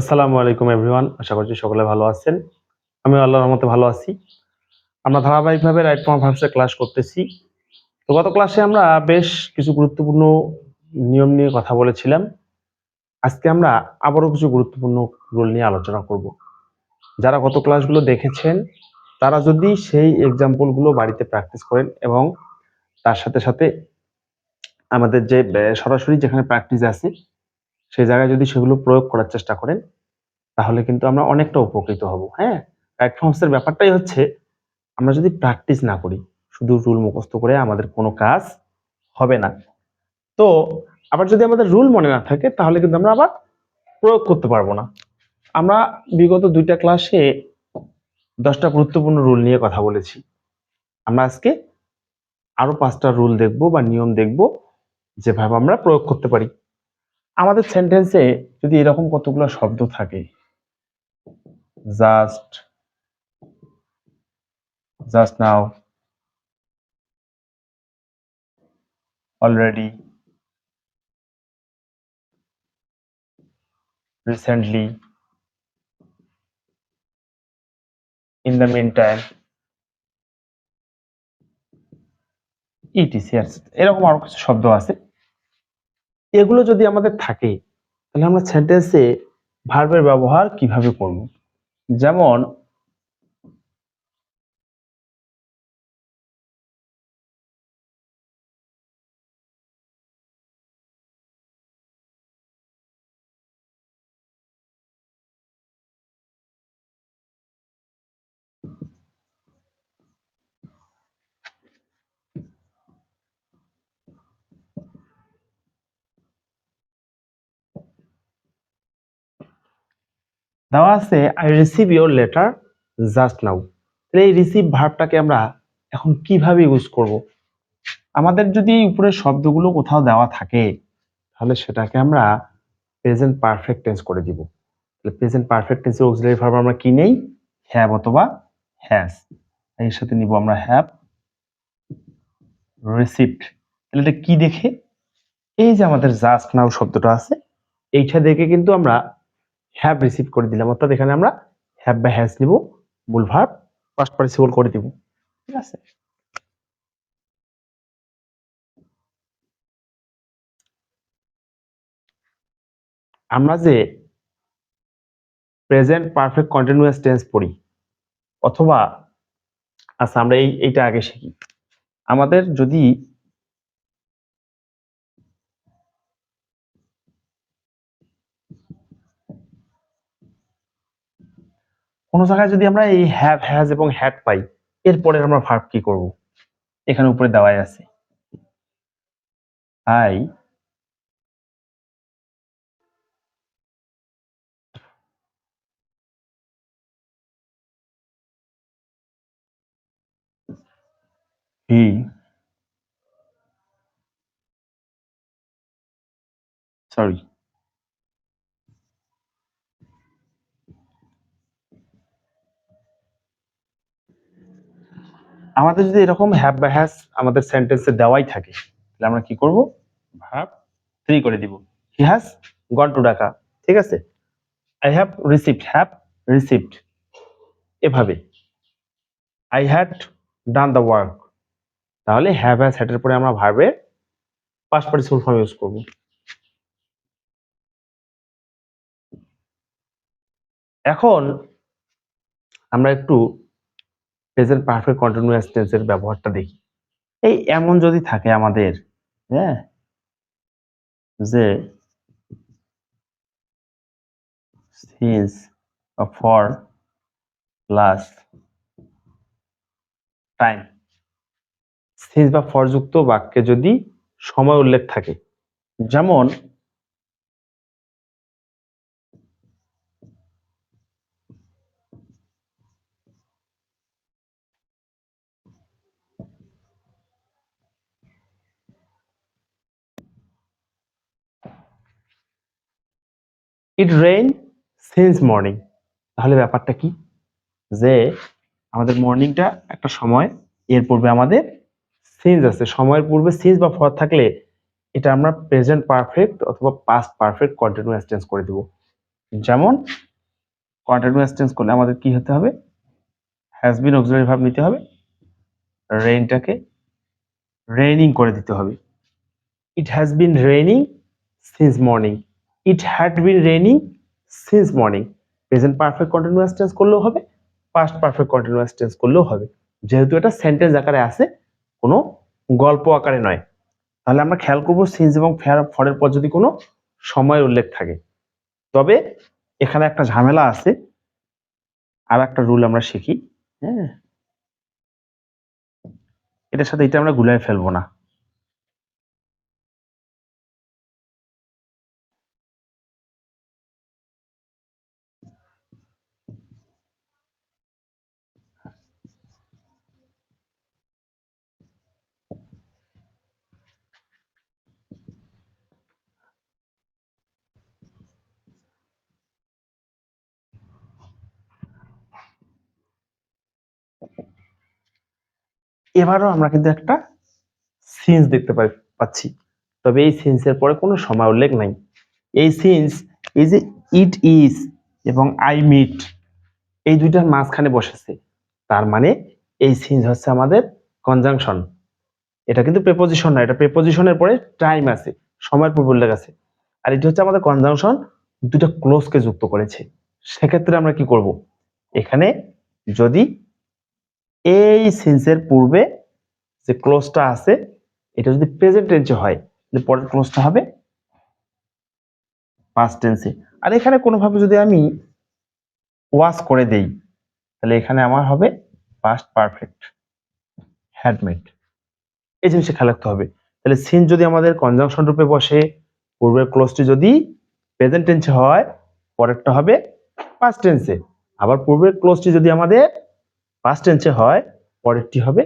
আসসালামু আলাইকুম এভরিওয়ান আশা করছি সকলে ভালো আছেন। আমি আল্লাহর রহমতে ভালো আছি। আমরা ধারাবাহিকভাবে রাইট ফর্ম ভার্বসের ক্লাস করতেছি। তো গত ক্লাসে আমরা বেশ কিছু গুরুত্বপূর্ণ নিয়ম নিয়ে কথা বলেছিলাম। আজকে আমরা আবারও কিছু গুরুত্বপূর্ণ রোল নিয়ে আলোচনা করব। যারা গত ক্লাসগুলো দেখেছেন, তারা যদি সেই এক্সাম্পলগুলো বাড়িতে প্র্যাকটিস করেন এবং তার সাথে সাথে আমাদের যে সরাসরি যেখানে প্র্যাকটিস আছে সেই জায়গায় যদি সেগুলো প্রয়োগ করার চেষ্টা করেন, তাহলে কিন্তু আমরা অনেকটা উপকৃত হব হ্যাঁ? রাইট ফর্মসের ব্যাপারটাই হচ্ছে, আমরা যদি প্র্যাকটিস না করি, শুধু রুল মুখস্থ করে আমাদের কোনো কাজ হবে না। তো, আবার যদি আমাদের রুল মনে না থাকে, তাহলে কিন্তু আমরা আবার প্রয়োগ করতে পারব না। আমরা বিগত দুইটা ক্লাসে দশটা গুরুত্বপূর্ণ রুল নিয়ে কথা বলেছি। আমরা আজকে আরও পাঁচটা রুল দেখব বা নিয়ম দেখব, যেভাবে আমরা প্রয়োগ করতে পারি। আমাদের সেন্টেন্সে যদি এরকম কতগুলো শব্দ থাকে just just now already recently in the meantime E T C এরকম আরও কিছু শব্দ আছে। এগুলো যদি আমাদের থাকে তাহলে আমরা সেন্টেন্সে ভার্বের ব্যবহার কীভাবে করব? যেমন দেওয়া আছে I receive your letter just now তাহলে এই রিসিভ ভার্বটাকে আমরা এখন কীভাবে ইউজ করব? আমাদের যদি এই উপরের শব্দগুলো কোথাও দেওয়া থাকে, তাহলে সেটাকে আমরা প্রেজেন্ট পারফেক্ট টেন্স করে দিব। তাহলে প্রেজেন্ট পারফেক্ট টেন্সের অক্সিলারি ভার্ব আমরা কি নেই? হ্যাভ অথবা হ্যাজ এর সাথে নিব আমরা হ্যাভ রিসিভড তাহলে এটা কি দেখে? এই যে আমাদের জাস্ট নাও শব্দটা আছে, এইটা দেখে কিন্তু আমরা হ্যাভ রিসিভ করে দিলাম। অর্থাৎ এখানে আমরা হ্যাভ বা হ্যাজ নিব মূল ভার্ব ফার্স্ট পার্টিসিপল করে দিব। ঠিক আছে? আমরা যে প্রেজেন্ট পারফেক্ট কন্টিনিউয়াস টেন্স পড়ি, অথবা আচ্ছা আমরা এই, এইটা আগে শিখি। আমাদের যদি কোনো জায়গায় যদি আমরা এই হ্যাভ হ্যাজ এবং হ্যাড পাই এরপরে আমরা ভার্ব কি করব? এখানে উপরে দেওয়াই আছে। আই হি সরি আমাদের যদি এরকম হ্যাভ বা হ্যাজ আমাদের সেন্টেন্সে দেওয়াই থাকে, তাহলে আমরা কি করব? ভার্ব থ্রি করে দিব। He has gone to Dhaka ঠিক আছে? I have received have received এভাবে। I had done the work তাহলে হ্যাভ হ্যাজ হ্যাটের পরে আমরা ভার্বের পাস্ট পার্টিসিপল ফর্ম ইউজ করব। এখন আমরা একটু প্রেজেন্ট পারফেক্ট কন্টিনিউয়াস টেন্সের ব্যবহারটা দেখি। এই এমন যদি থাকে আমাদের হ্যাঁ? যে since for last time since বা ফর যুক্ত বাক্যে যদি সময় উল্লেখ থাকে, যেমন ইট রেইন সিন্স মর্নিং তাহলে ব্যাপারটা কি? যে আমাদের মর্নিংটা একটা সময়, এর পূর্বে আমাদের সিন্স আছে। সময়ের পূর্বে সিন্স বা ফর থাকলে এটা আমরা প্রেজেন্ট পারফেক্ট অথবা পাস্ট পারফেক্ট কন্টিনিউয়াস টেন্স করে দিব। যেমন কন্টিনিউয়াস টেন্স করলে আমাদের কি হতে হবে? হ্যাজ বিন অক্সিলারি ভাব নিতে হবে। রেইনটাকে রেইনিং করে দিতে হবে। It has been raining since morning it had been raining since morning present perfect continuous tense করলেও হবে পাস্ট পারফেক্ট কন্টিনিউয়াস টেন্স করলেও হবে। যেহেতু এটা সেন্টেন্স আকারে আছে, কোনো গল্প আকারে নয়। তাহলে আমরা খেয়াল করব সিন্স এবং ফেয়ার ফরের পর যদি কোনো সময় উল্লেখ থাকে। তবে এখানে একটা ঝামেলা আছে। আর একটা রুল আমরা শিখি হ্যাঁ? এটার সাথে এটা আমরা গুলাই ফেলব না। এবারও আমরা কিন্তু একটা সিন্স দেখতে পাই, পাচ্ছি। তবে এই সিন্সের পরে কোনো সময় উল্লেখ নাই। এই সিন্স এই যে ইট ইজ এবং আই মিট এই দুইটার মাঝখানে বসেছে। তার মানে এই সিন্স হচ্ছে আমাদের কনজাংশন এটা কিন্তু প্রেপোজিশন না, এটা প্রেপোজিশনের পরে টাইম আছে, সময়ের পূর্ব উল্লেখ আছে। আর এটা হচ্ছে আমাদের কনজাংশন দুটো ক্লোজকে যুক্ত করেছে। সেক্ষেত্রে আমরা কি করব? এখানে যদি এই সিন্সের পূর্বে যে ক্লোজটা আছে, এটা যদি প্রেজেন্ট টেন্সে হয়, তাহলে পরের ক্লোজটা হবে পাস্ট টেন্সে আর এখানে কোনোভাবে যদি আমি ওয়াশ করে দেই, তাহলে এখানে আমার হবে পাস্ট পারফেক্ট হ্যাডমেড এই জিনিসটা খেয়াল রাখতে হবে। তাহলে সিন যদি আমাদের কনজাংশন রূপে বসে, পূর্বের ক্লোজটি যদি প্রেজেন্ট টেন্সে হয়, পরেরটা হবে পাস্ট টেন্সে আবার পূর্বের ক্লোজটি যদি আমাদের পাস্ট টেন্সে হয় পরেরটি হবে